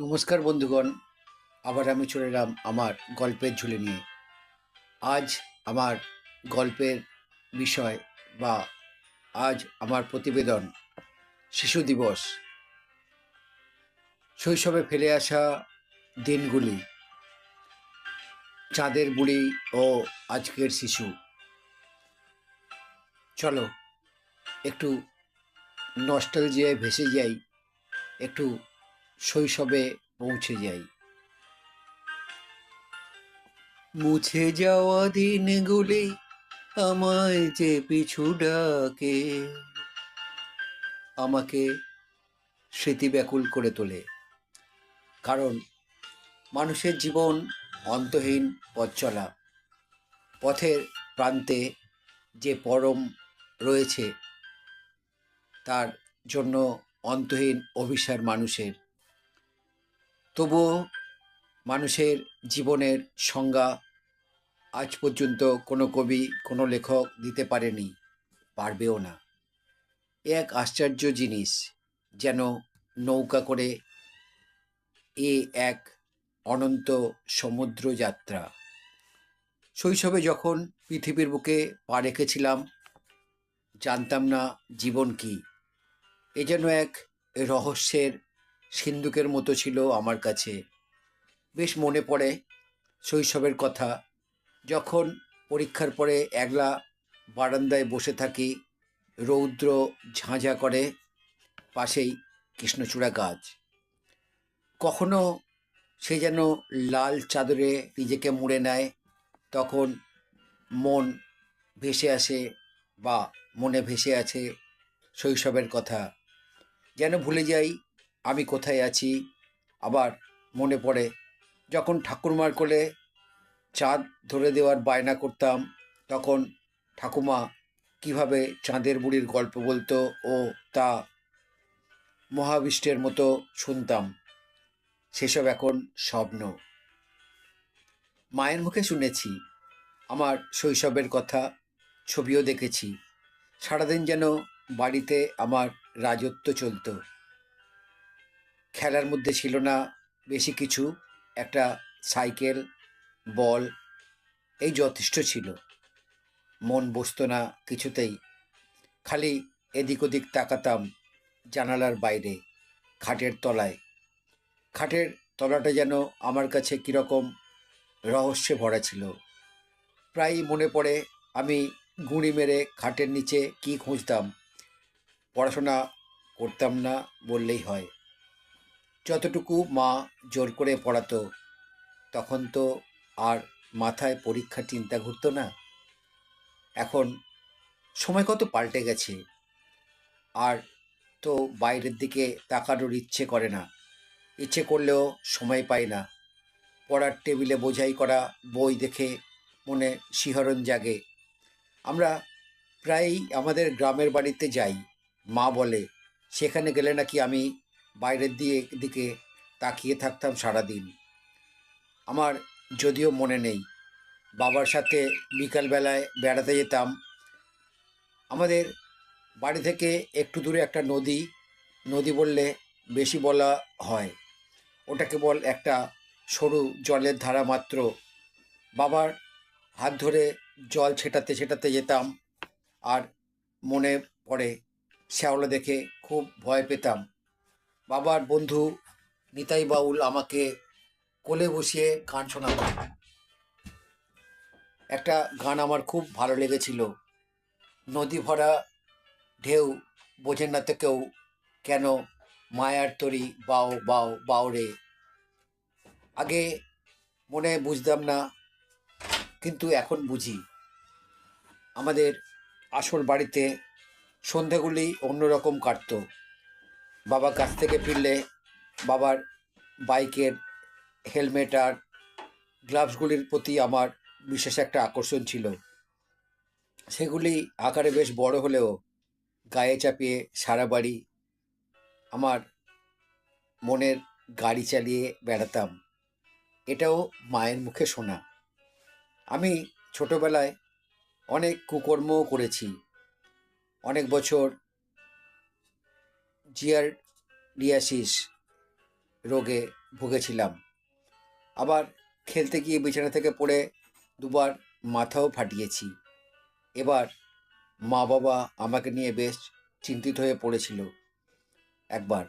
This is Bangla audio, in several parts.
নমস্কার বন্ধুগণ, আবার আমি চলে এলাম আমার গল্পের ঝুলে নিয়ে। আজ আমার গল্পের বিষয় বা আজ আমার প্রতিবেদন, শিশু দিবস। শৈশবে ফেলে আসা দিনগুলি, চাঁদের বুড়ি ও আজকের শিশু। চলো, একটু নস্টালজিয়ায় ভেসে যাই, একটু শৈশবে পৌঁছে যাই। মুছে যাওয়া দিনগুলি আমায় যে পিছু ডাকে, আমাকে স্মৃতি ব্যাকুল করে তোলে। কারণ মানুষের জীবন অন্তহীন পথ চলা, পথের প্রান্তে যে পরম রয়েছে, তার জন্য অন্তহীন অভিসার মানুষের তবুও মানুষের জীবনের সংজ্ঞা আজ পর্যন্ত কোনো কবি, কোনো লেখক দিতে পারেনি, পারবেও না। এ এক আশ্চর্য জিনিস যেন নৌকা করে এ এক অনন্ত সমুদ্র যাত্রা। শৈশবে যখন পৃথিবীর বুকে পা রেখেছিলাম, জানতাম না জীবন কী। এ যেন এক রহস্যের সিন্ধুকের মতো ছিল আমার কাছে। বেশ মনে পড়ে শৈশবের কথা। যখন পরীক্ষার পরে একলা বারান্দায় বসে থাকি, রৌদ্র ঝাঁঝা করে পাশেই কৃষ্ণচূড়া গাছ। কখনো সে যেন লাল চাদরে নিজেকে মুড়ে নেয়, তখন মন ভেসে আসে বা মনে ভেসে আছে শৈশবের কথা। যেন ভুলে যাই আমি কোথায় আছি? আবার মনে পড়ে, যখন ঠাকুরমার কোলে চাঁদ ধরে দেওয়ার বায়না করতাম, তখন ঠাকুমা কীভাবে চাঁদের বুড়ির গল্প বলতো ও তা মহাবিষ্টের মতো শুনতাম। সেসব এখন স্বপ্ন। মায়ের মুখে শুনেছি, আমার শৈশবের কথা, ছবিও দেখেছি। সারাদিন যেন বাড়িতে আমার রাজত্ব চলতো। খেলার মধ্যে ছিল না বেশি কিছু, একটা সাইকেল, বল, এই যথেষ্ট ছিল। মন বসতো না কিছুতেই। খালি এদিক ওদিক তাকাতাম জানালার বাইরে, খাটের তলায়। খাটের তলাটা যেন আমার কাছে কীরকম রহস্যে ভরা ছিল। প্রায়ই মনে পড়ে আমি গুঁড়ি মেরে খাটের নিচে কি খুঁজতাম। পড়াশোনা করতাম না বললেই হয়। যতটুকু মা জোর করে পড়াতো, তখন তো আর মাথায় পরীক্ষা চিন্তা ঘুরত না। এখন সময় কত পাল্টে গেছে। আর তো বাইরের দিকে তাকানোর ইচ্ছে করে না। ইচ্ছে করলেও সময় পাই না। পড়ার টেবিলে বোঝাই করা, বই দেখে মনে শিহরণ জাগে। আমরা প্রায়ই আমাদের গ্রামের বাড়িতে যাই, মা বলে, সেখানে গেলে নাকি আমি বাইরের দিয়ে দিকে তাকিয়ে থাকতাম সারাদিন। আমার যদিও মনে নেই, বাবার সাথে বিকালবেলায় বেড়াতে যেতাম। আমাদের বাড়ি থেকে একটু দূরে একটা নদী নদী বললে বেশি বলা হয়। ওটা কেবল একটা সরু জলের ধারা মাত্র। বাবার হাত ধরে জল ছেটাতে ছেটাতে যেতাম আর মনে পড়ে শ্যাওলা দেখে খুব ভয় পেতাম। বাবার বন্ধু নিতাই বাউল আমাকে কোলে বসিয়ে গান শোনাত। একটা গান আমার খুব ভালো লেগেছিল। নদী ভরা ঢেউ বোঝেন না তো কেউ কেন মায়ার তরি বাও বাও বাও রে। আগে মনে বুঝতাম না, কিন্তু এখন বুঝি। আমাদের আসল বাড়িতে সন্ধ্যাগুলি অন্যরকম কাটতো। বাবা কাছ থেকে ফিরলে বাবার বাইকের হেলমেট আর গ্লাভসগুলির প্রতি আমার বিশেষ একটা আকর্ষণ ছিল। সেগুলি আকারে বেশ বড় হলেও গায়ে চাপিয়ে সারা বাড়ি আমার মনের গাড়ি চালিয়ে বেড়াতাম। এটাও মায়ের মুখে শোনা। আমি ছোটবেলায় অনেক কুকর্মও করেছি। অনেক বছর জিয়ার ডিয়াসিস রোগে ভুগেছিলাম। আবার খেলতে গিয়ে বিছানা থেকে পড়ে দুবার মাথাও ফাটিয়েছি। এবার মা বাবা আমাকে নিয়ে বেশ চিন্তিত হয়ে পড়েছিল একবার।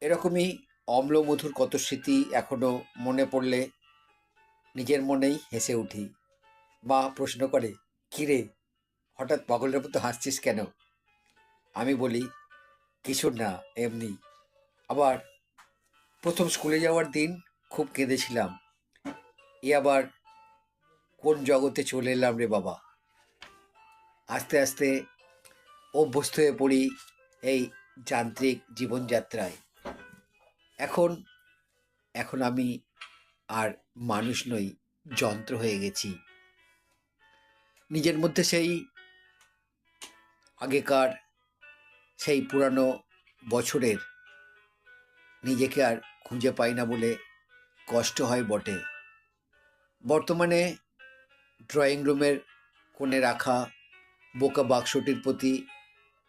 এরকমই অম্ল মধুর কত স্মৃতি এখনও মনে পড়লে নিজের মনেই হেসে উঠি। মা প্রশ্ন করে, কিরে, হঠাৎ পাগলের মতো হাসছিস কেন? আমি বলি কিছু না, এমনি। আবার প্রথম স্কুলে যাওয়ার দিন খুব কেঁদেছিলাম। এ আবার কোন জগতে চলে এলাম রে বাবা? আস্তে আস্তে অভ্যস্ত হয়ে পড়ি এই যান্ত্রিক জীবনযাত্রায়। এখন এখন আমি আর মানুষ নই, যন্ত্র হয়ে গেছি। নিজের মধ্যে সেই আগেকার সেই পুরানো বছরের নিজেকে আর খুঁজে পাই না বলে কষ্ট হয় বটে। বর্তমানে ড্রয়িং রুমের কোণে রাখা বোকা বাক্সটির প্রতি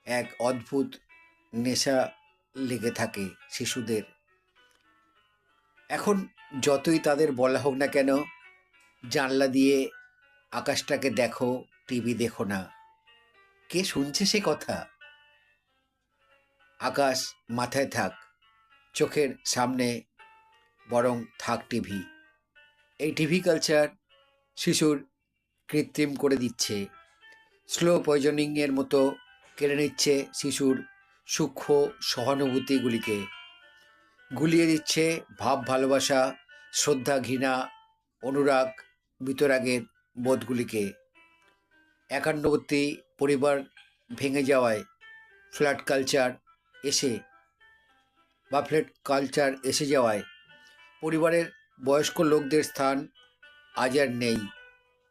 এক অদ্ভুত নেশা লেগে থাকে শিশুদের। এখন যতই তাদের বলা হোক না কেন, জানলা দিয়ে আকাশটাকে দেখো, টিভি দেখো না। কে শুনছে সে কথা? আকাশ মাথায় থাক, চোখের সামনে বরং থাক টিভি। এই টিভি কালচার শিশুর কৃত্রিম করে দিচ্ছে। স্লো পয়জনিংয়ের মতো কেড়ে নিচ্ছে শিশুর সূক্ষ্ম সহানুভূতিগুলিকে। গুলিয়ে দিচ্ছে ভাব, ভালোবাসা, শ্রদ্ধা, ঘৃণা, অনুরাগ, বিতরাগের বোধগুলিকে। একান্নবর্তী পরিবার ভেঙে যাওয়ায় ফ্ল্যাট কালচার এসে বা ফ্ল্যাট কালচার এসে যাওয়ায় পরিবারের বয়স্ক লোকদের স্থান আজ আর নেই,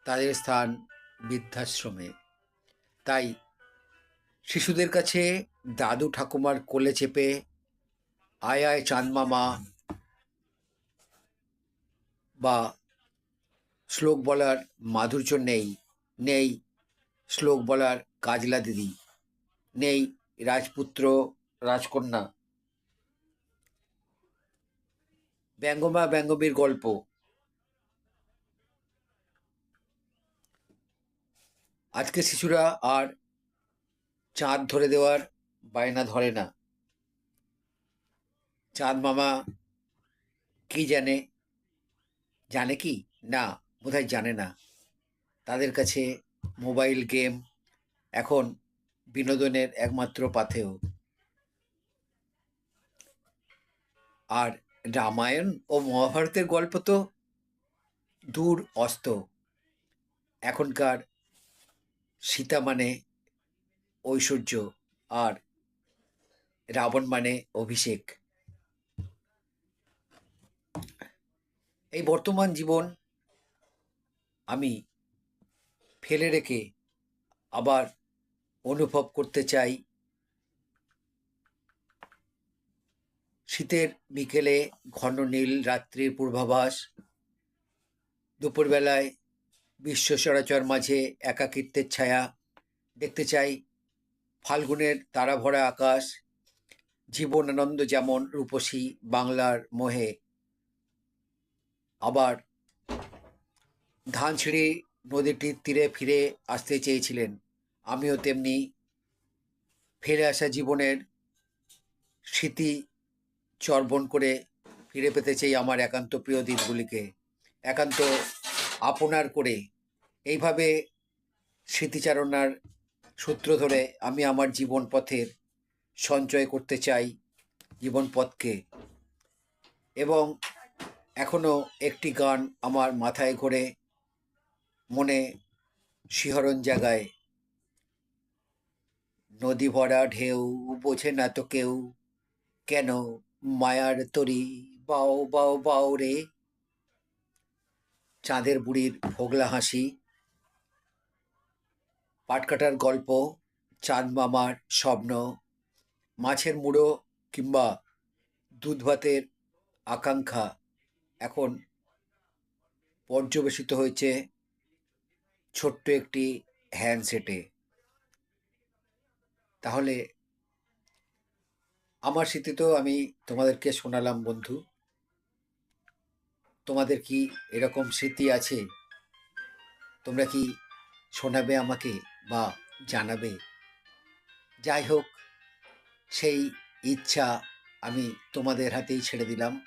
তাদের স্থান বৃদ্ধাশ্রমে। তাই শিশুদের কাছে দাদু ঠাকুমার কোলে চেপে, আয় আয় চাঁদমামা বা শ্লোক বলার মাধুর্য নেই নেই শ্লোক বলার কাজলা দিদি, নেই রাজপুত্র রাজকন্যা। ব্যঙ্গমা ব্যঙ্গমীর গল্প। আজকে শিশুরা আর চাঁদ ধরে দেওয়ার বায়না ধরে না। চাঁদ মামা কি জানে? জানে কি? না, বোধহয় জানে না। তাদের কাছে মোবাইল গেম এখন বিনোদনের একমাত্র পাথেয়। আর রামায়ণ ও মহাভারতের গল্প তো দূর অস্ত। এখনকার সীতা মানে ঐশ্বর্য আর রাবণ মানে অভিষেক। এই বর্তমান জীবন আমি ফেলে রেখে আবার অনুভব করতে চাই শীতের বিকেলে ঘন নীল রাত্রির পূর্বাভাস, দুপুরবেলায় বিশ্ব চরাচর মাঝে একাকিত্বের ছায়া, দেখতে চাই ফাল্গুনের তারাভরা আকাশ জীবনানন্দ যেমন রূপসী বাংলার মোহে। আবার ধানছিঁড়ি নদীটির তীরে ফিরে আসতে চেয়েছিলেন। আমিও তেমনি ফিরে আসা জীবনের স্মৃতি চর্বণ করে ফিরে পেতে চাই আমার একান্ত প্রিয় দিনগুলিকে একান্ত আপনার করে এইভাবে স্মৃতিচারণার সূত্র ধরে আমি আমার জীবন পথের সঞ্চয় করতে চাই জীবন পথকে এবং এখনও একটি গান আমার মাথায় ঘোরে, মনে শিহরণ জাগায়। নদী ভরা ঢেউ, বোঝে না তো কেউ কেন মায়ার তরি, বাও বাও বাও রে। চাঁদের বুড়ির ফোগলা হাসি। পাটকাটার গল্প, চাঁদ মামার স্বপ্ন। মাছের মুড়ো কিংবা দুধ ভাতের আকাঙ্ক্ষা। এখন পর্যবেসিত হয়েছে ছোট্ট একটি হ্যান্ডসেটে। তাহলে আমার স্মৃতি তো আমি তোমাদেরকে শোনালাম, বন্ধু। তোমাদের কি এরকম স্মৃতি আছে? তোমরা কি শোনাবে আমাকে বা জানাবে? যাই হোক, সেই ইচ্ছা আমি তোমাদের হাতেই ছেড়ে দিলাম।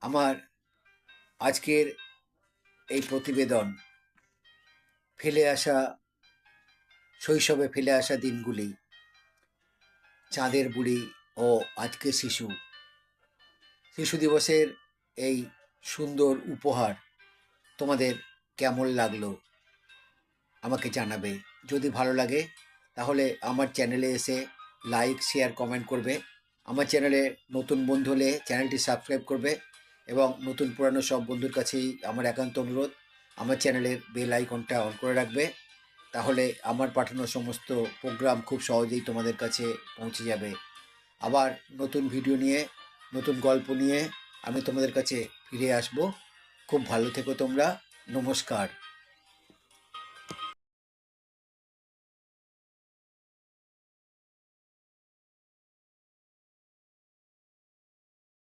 আমার আজকের এই প্রতিবেদন, ফেলে আসা, শৈশবে ফেলে আসা দিনগুলি চাঁদের বুড়ি ও আজকে শিশু। শিশু দিবসের এই সুন্দর উপহার তোমাদের কেমন লাগল আমাকে জানাবে। যদি ভালো লাগে, তাহলে আমার চ্যানেলে এসে লাইক, শেয়ার, কমেন্ট করবে। আমার চ্যানেলে নতুন বন্ধু হলে চ্যানেলটি সাবস্ক্রাইব করবে এবং নতুন পুরানো সব বন্ধুর কাছেই আমার একান্ত অনুরোধ। আমার চ্যানেলের বেল আইকনটা অন করে রাখবে। তাহলে আমার পাঠানো সমস্ত প্রোগ্রাম খুব সহজেই তোমাদের কাছে পৌঁছে যাবে। আবার নতুন ভিডিও নিয়ে, নতুন গল্প নিয়ে আমি তোমাদের কাছে ফিরে আসব। খুব ভালো থেকো তোমরা। নমস্কার।